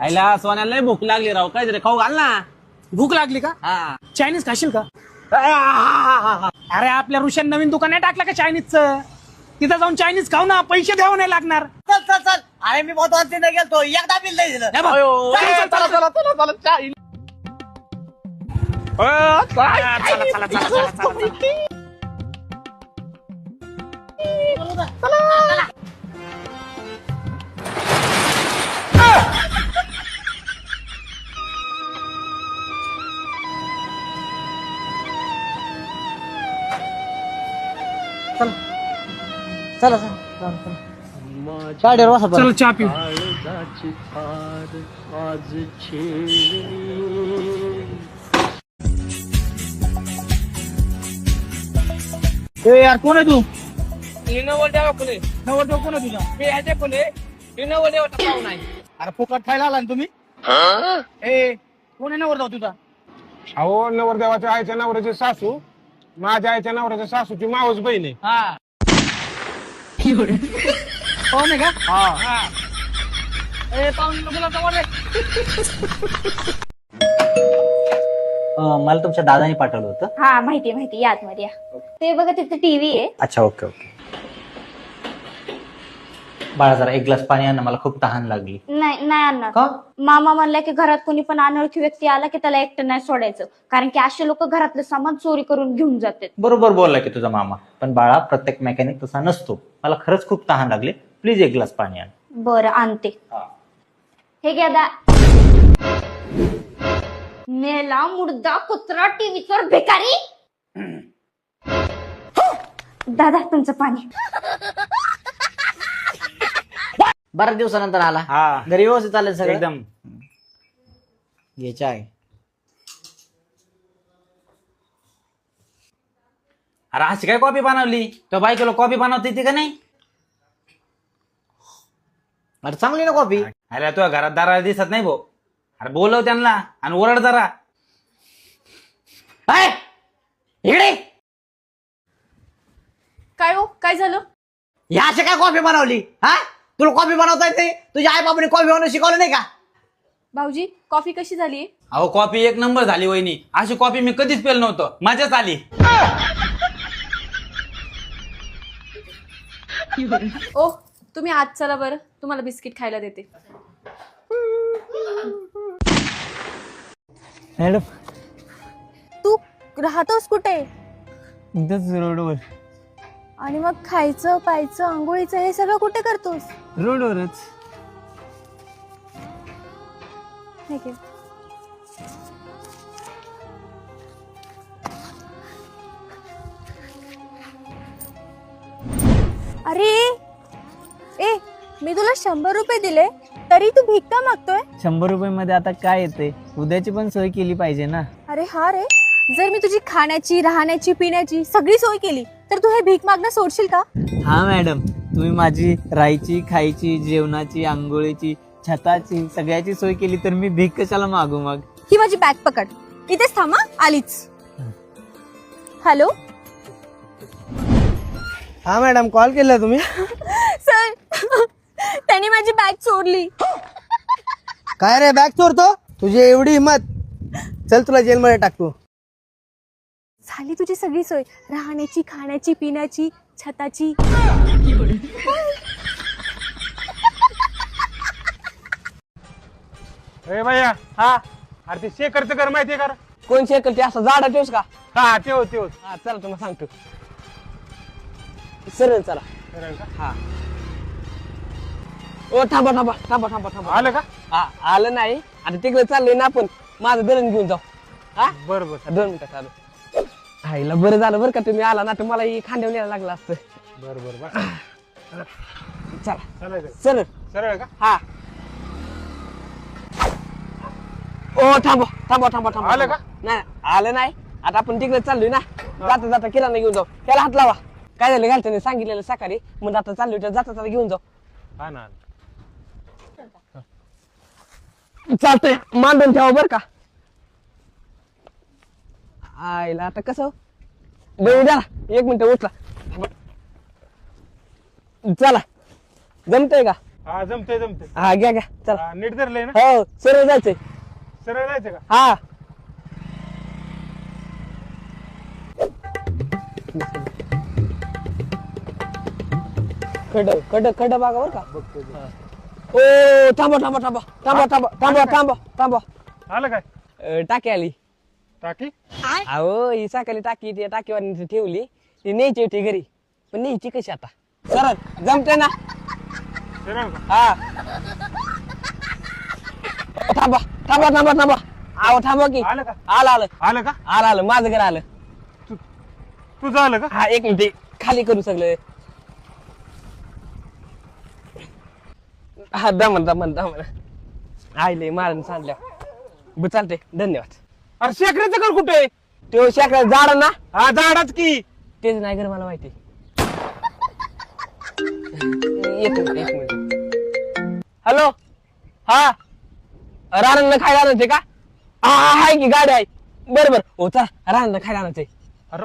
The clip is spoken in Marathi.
आईला सोन्याला लय भूक लागली राव काय तरी खाऊ घाल ना भूक लागली का हा चायनीज खाशील का अरे आपल्या ऋषान नवीन दुकान नाही टाकलं का चायनीजचं तिथं जाऊन चायनीज खाऊ ना पैसे द्यावं नाही लागणार चल चल चल अरे मी बहुत तीन गेलतो एकदा बिल नाही दिलं हे बघ. अयो, चल, चल, चल, चल. चला चला चाय अ, काय? चला, चला, चला, चला, चला, चला. चला चला. गाडीवर बसा बरं. चल चहा पिऊ. ए यार कोण आहे तू? नव्वद कोण आहे तुझा? अरे फुकट खायला आला ना तुम्ही? ए कोण आहे नवर जाऊ तुझा? अहो नवरदेवाच्या आईच्या नवऱ्याची सासू. माझ्या आईच्या नवऱ्याच्या सासूची मावस बहीण आहे. हा. पाहुणे का? ए जवळ रे. मला. तुमच्या दादाने पाठवलं होतं. हा माहिती माहिती या आतमध्ये या. ते बघा तिथे टीव्ही आहे. अच्छा ओके ओके बाळा जरा एक ग्लास पाणी आण ना मला खूप तहान लागली. नाही नाही आणणार. का? मामा म्हणला की घरात कोणी पण अनोळखी व्यक्ती आला की त्याला एकटं नाही सोडायचं. कारण की असे लोक घरातलं सामान चोरी करून घेऊन जातात. बरोबर बोलला की तुझा मामा. पण बाळा प्रत्येक मेकॅनिक तसा नसतो. मला खरंच खूप तहान लागली. प्लीज एक ग्लास पाणी आण. बरं आणते. हे. घ्या दा. मेला मुर्दा कुत्रा टीव्हीवर भिकारी. दादा तुमचं पाणी. बऱ्याच दिवसानंतर आला. हा. घरी व्यवस्थित चालेल सगळं? एकदम. घ्यायच्या आहे. अरे अशी काय कॉफी बनवली? तो बायकोला कॉफी बनवता येते का नाही? अरे चांगली ना कॉफी अरे तुझ्या घरात दारा दिसत नाही भाऊ. अरे बोलव त्यांना आणि ओरड जरा. इकडे! काय हो? काय झालं? ह्या अशी काय कॉफी बनवली? हा? तुला कॉफी बनवता येते? तुझ्या आई बाबाने कॉफी बनवून शिकवलं नाही का? भाऊजी कॉफी कशी झाली? अहो कॉफी एक नंबर झाली वहिनी. अशी कॉफी मी कधीच पेल नव्हतं. मजाच आली. ओ तुम्ही आज चला बरं. तुम्हाला बिस्किट खायला देते. मॅडम तू राहतोस कुठे? रोडवर. आणि मग खायचं प्यायचं आंघोळीचं हे सगळं कुठे करतोस? रोडवरच. अरे! ए मी तुला शंभर रुपये दिले तरी तू भिक का मागतोय? शंभर रुपये मध्ये आता काय येते उद्याची पण सोय केली पाहिजे ना. अरे हा रे! जर मी तुझी खाण्याची राहण्याची पिण्याची सगळी सोय केली तर तू हे भीक मागणं सोडशील का? हा मॅडम. तुम्ही माझी राहायची खायची जेवणाची आंघोळीची छताची सगळ्याची सोय केली तर मी भीक कशाला मागू मग? ही माझी बॅग पकड. इथेच थांबा आलीच. हॅलो? हा मॅडम. कॉल केला तुम्ही? सर त्यांनी माझी बॅग चोरली. काय रे बॅग चोरतो? तुझी एवढी हिंमत चल तुला जेलमध्ये टाकतो झाली तुझी सगळी सोय? राहण्याची खाण्याची पिण्याची छताची. अरे भैया हा? अरे ते शेखरचं घर माहितीये का रे? कोण शेकल ते असं झाडा ठेवस का? हा तेव तेव हा चला तुम्हाला सांगतो. सरळ चला. हा. ओ थांबा थांबा थांबा थांबा थांबा. आलं का? हा आलं नाही. आता तिकडे चाललोय ना आपण. माझं दळण घेऊन जाऊ. हा? बर बर. दोन मिनिटात आलो आईला बरं झालं बरं का तुम्ही आला ना तर मला ही खांद्यावर यायला लागलं असतं. बर बर बर चला. चालायचं सरळ सरळ का? हा. ओ थांबा थांबा थांबा थांबा आलं का? नाही आलं नाही. आता आपण तिकडे चाललोय ना. जाता जाता किराणा घेऊन जाऊ. त्याला हात लावा. काय झालं घालताना सांगितलेलं सकाळी मग आता चाललोय तर जाता जाता घेऊन जाऊ. हा ना चालतंय. मांडून ठेवा बर का. आईला आता कसं? देऊ द्या ना. एक मिनिट उचला चला. जमतंय का? हा जमतंय जमतंय. हा घ्या घ्या. चला. हा, नीट धरलंय ना? हो सरळ जायचंय. सरळ जायचं का? हा. खड खड खड बागा बर का? ओ थांबा थांबा थांबा. थांबा थांबा थांबा थांबा थांबा. आलं काय? अं, टाकी आली. टाकी. अहो ही साकाली टाकी ती टाकीवर ठेवली. ती न्यायची होती घरी. पण न्यायची कशी आता? सरळ जमते ना? सरळ का? हा. थांबा थांबा थांबा थांबा. आहो थांबा की. आलं का? आलं आलं. आलं का? आलं आलं. माझं घर आलं. तुझं आलं का? हा एक मिनिट. खाली करू सगळं. हा दमन दमन दमन. आईले मारून सांडल्या. ब चालते धन्यवाद. अरे शेकड्याचं घर कुठे? तो शाखा झाड ना. हा झाडाच की. तेच नाही घर मला माहिती. एक मिनिट. हॅलो? हा? राणांना खायला आणायचे का? हा हा, आहे की गाडी आहे. बरं बरं. हो चला. राणांना खायला आणायचंय अरे